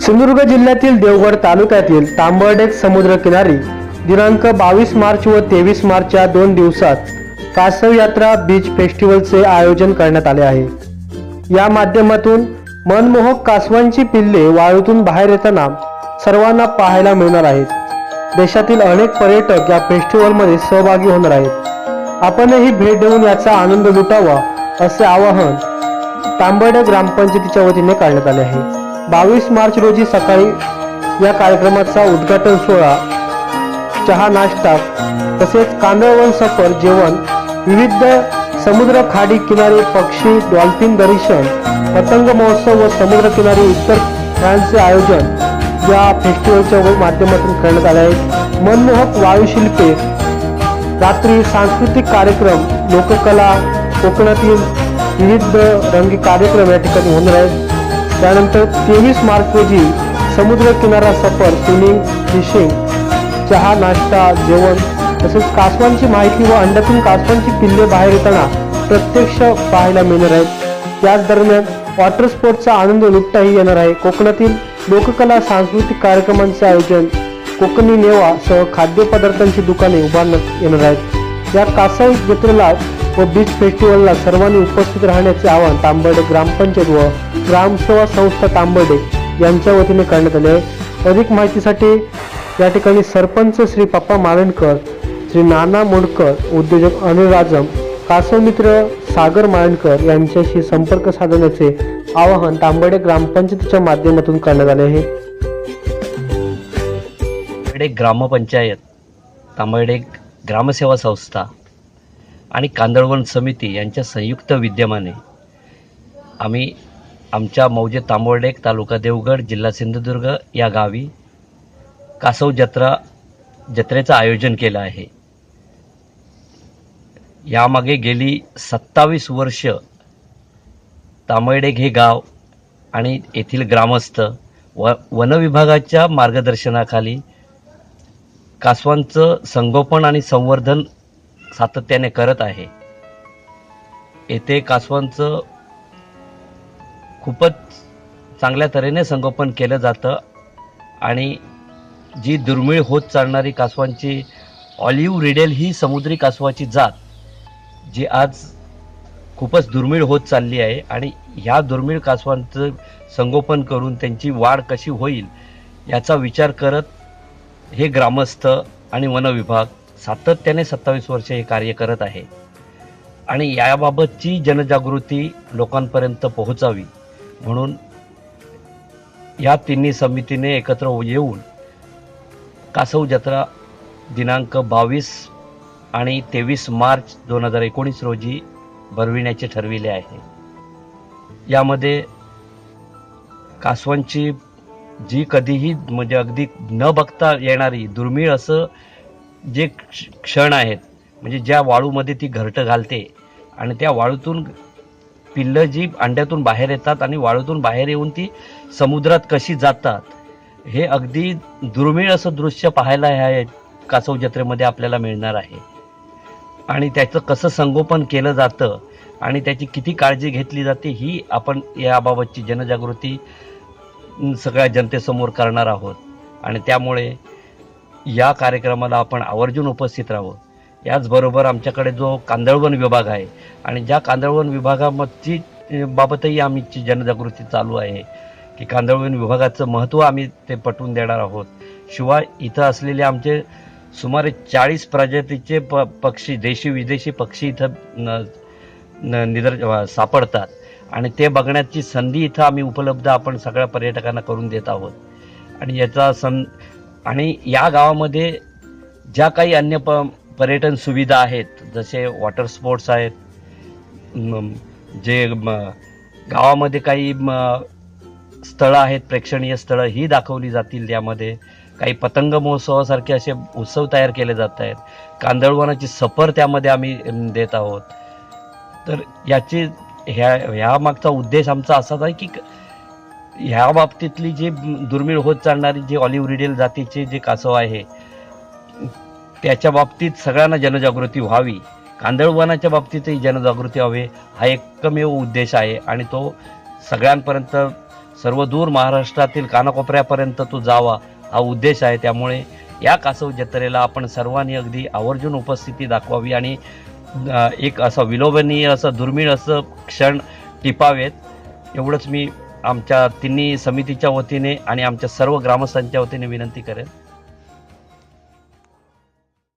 सिंधुदुर्ग जिल्ह्यातील देवगड तालुक्यातील तांबर्डेक समुद्रकिनारी दिनांक बावीस मार्च व तेवीस मार्च या दोन दिवसात कासव यात्रा बीच फेस्टिवलचे आयोजन करण्यात आले आहे. या माध्यमातून मनमोहक कासवांची पिल्ले वाळूतून बाहेर येताना सर्वांना पाहायला मिळणार आहेत. देशातील अनेक पर्यटक या फेस्टिवलमध्ये सहभागी होणार आहेत. आपणही भेट देऊन याचा आनंद लुटावा असे आवाहन तांबर्डे ग्रामपंचायतीच्या वतीने करण्यात आले आहे. बावीस मार्च रोजी सकाळी या कार्यक्रमाचा उद्घाटन सोहळा चहा नाश्ता तसेच कांदळवन सफर जेवण विविध समुद्र खाडी किनारी पक्षी डॉल्फिन दर्शन पतंग महोत्सव व समुद्र किनारी इतर खेळांचे आयोजन या फेस्टिवलच्या माध्यमातून करण्यात आले आहे. मनमोहक वायुशिल्पे रात्री सांस्कृतिक कार्यक्रम लोककला कोकणातील विविध रंगी कार्यक्रम या ठिकाणी होणार आहेत. त्यानंतर तेवीस मार्च रोजी समुद्र किनारा सफर स्विमिंग फिशिंग चहा नाश्ता जेवण तसेच कासवांची माहिती व अंड्यातून कासवांची पिल्ले बाहेर येताना प्रत्यक्ष पाहायला मिळणार आहेत. याच दरम्यान वॉटर स्पोर्टचा आनंद लुटताही येणार आहे. कोकणातील लोककला सांस्कृतिक कार्यक्रमांचे आयोजन कोकणी नेवा सह खाद्यपदार्थांची दुकाने उभारण्यात येणार आहेत. या कासाई जत्रेला व बीच फेस्टिवलला सर्वांनी उपस्थित राहण्याचे आवाहन तांबर्डे ग्रामपंचायत व ग्रामसेवा संस्था तांबर्डे यांच्या वतीने करण्यात आले आहे. अधिक माहितीसाठी या ठिकाणी सरपंच श्री पप्पा माळणकर श्री नाना मोडकर उद्योजक अनिल राजम कासवमित्र सागर माळणकर यांच्याशी संपर्क साधण्याचे आवाहन तांबर्डे ग्रामपंचायतीच्या माध्यमातून करण्यात आले आहे. ग्रामपंचायत तांबर्डे ग्रामसेवा संस्था आणि कांदळवन समिती यांच्या संयुक्त विद्यमाने आम्ही आमच्या मौजे तांबर्डेक तालुका देवगड जिल्हा सिंधुदुर्ग या गावी कासव जत्रा जत्रेचं आयोजन केलं आहे. यामागे गेली सत्तावीस वर्ष तांबळडेक हे गाव आणि येथील ग्रामस्थ व वनविभागाच्या मार्गदर्शनाखाली कासवांचं संगोपन आणि संवर्धन सातत्याने करत आहे. येथे कासवांचं खूपच चांगल्या तऱ्हेने संगोपन केलं जातं आणि जी दुर्मिळ होत चालणारी कासवांची ऑलिव्ह रिडेल ही समुद्री कासवाची जात जी आज खूपच दुर्मिळ होत चालली आहे आणि ह्या दुर्मिळ कासवांचं संगोपन करून त्यांची वाढ कशी होईल याचा विचार करत हे ग्रामस्थ आणि वनविभाग सातत्याने सत्तावीस वर्ष हे कार्य करत आहे. आणि याबाबतची जनजागृती लोकांपर्यंत पोहोचावी म्हणून या तिन्ही समितीने एकत्र येऊन कासव जत्रा दिनांक बावीस आणि तेवीस मार्च दोन हजार एकोणीस रोजी भरविण्याचे ठरविले आहे. यामध्ये कासवांची जी कधीही म्हणजे अगदी न बघता येणारी दुर्मिळ असं जे क्ष- क्षण आहेत म्हणजे ज्या वाळूमध्ये ती घरटं घालते आणि त्या वाळूतून पिल्लं जी अंड्यातून बाहेर येतात आणि वाळूतून बाहेर येऊन ती समुद्रात कशी जातात हे अगदी दुर्मिळ असं दृश्य पाहायला ह्या कासव जत्रेमध्ये आपल्याला मिळणार आहे. आणि त्याचं कसं संगोपन केलं जातं आणि त्याची किती काळजी घेतली जाते ही आपण याबाबतची जनजागृती सगळ्या जनतेसमोर करणार आहोत. आणि त्यामुळे या कार्यक्रमाला आपण आवर्जून उपस्थित राहावं. याचबरोबर आमच्याकडे जो कांदळवन विभाग आहे आणि ज्या कांदळवन विभागामधची बाबतही आमची जनजागृती चालू आहे की कांदळवन विभागाचं महत्त्व आम्ही ते पटवून देणार आहोत. शिवाय इथं असलेले आमचे सुमारे चाळीस प्रजातीचे प पक्षी देशी विदेशी पक्षी इथं न- निदर सापडतात. आणि ते बघण्याची संधी इथं आम्ही उपलब्ध आपण सगळ्या पर्यटकांना करून देत आहोत. आणि याचा सं आणि या गावामध्ये ज्या काही अन्य प पर्यटन सुविधा आहेत जसे वॉटर स्पोर्ट्स आहेत जे गावामध्ये काही म- स्थळं आहेत प्रेक्षणीय स्थळं ही दाखवली जातील यामध्ये काही पतंग महोत्सवासारखे असे उत्सव तयार केले जात आहेत. कांदळवनाची सफर त्यामध्ये आम्ही देत आहोत. तर याची ह्या ह्या मागचा उद्देश आमचा असाच आहे की ह्या बाबतीतली जी दुर्मिळ होत चालणारी जी ऑलिव्ह रिडेल जातीचे जे कासव आहे त्याच्या बाबतीत सगळ्यांना जनजागृती व्हावी. कांदळवनाच्या बाबतीतही जनजागृती व्हावी हा एकमेव उद्देश आहे आणि तो सगळ्यांपर्यंत सर्व दूर महाराष्ट्रातील कानाकोपऱ्यापर्यंत तो जावा हा उद्देश आहे. त्यामुळे या कासव जत्रेला आपण सर्वांनी अगदी आवर्जून उपस्थिती दाखवावी आणि एक असं विलोभनीय असं दुर्मिळ असं क्षण टिपावेत. एवढंच मी आमच्या तिन्ही समितीच्या वतीने आणि आमच्या सर्व ग्रामस्थांच्या वतीने विनंती करेन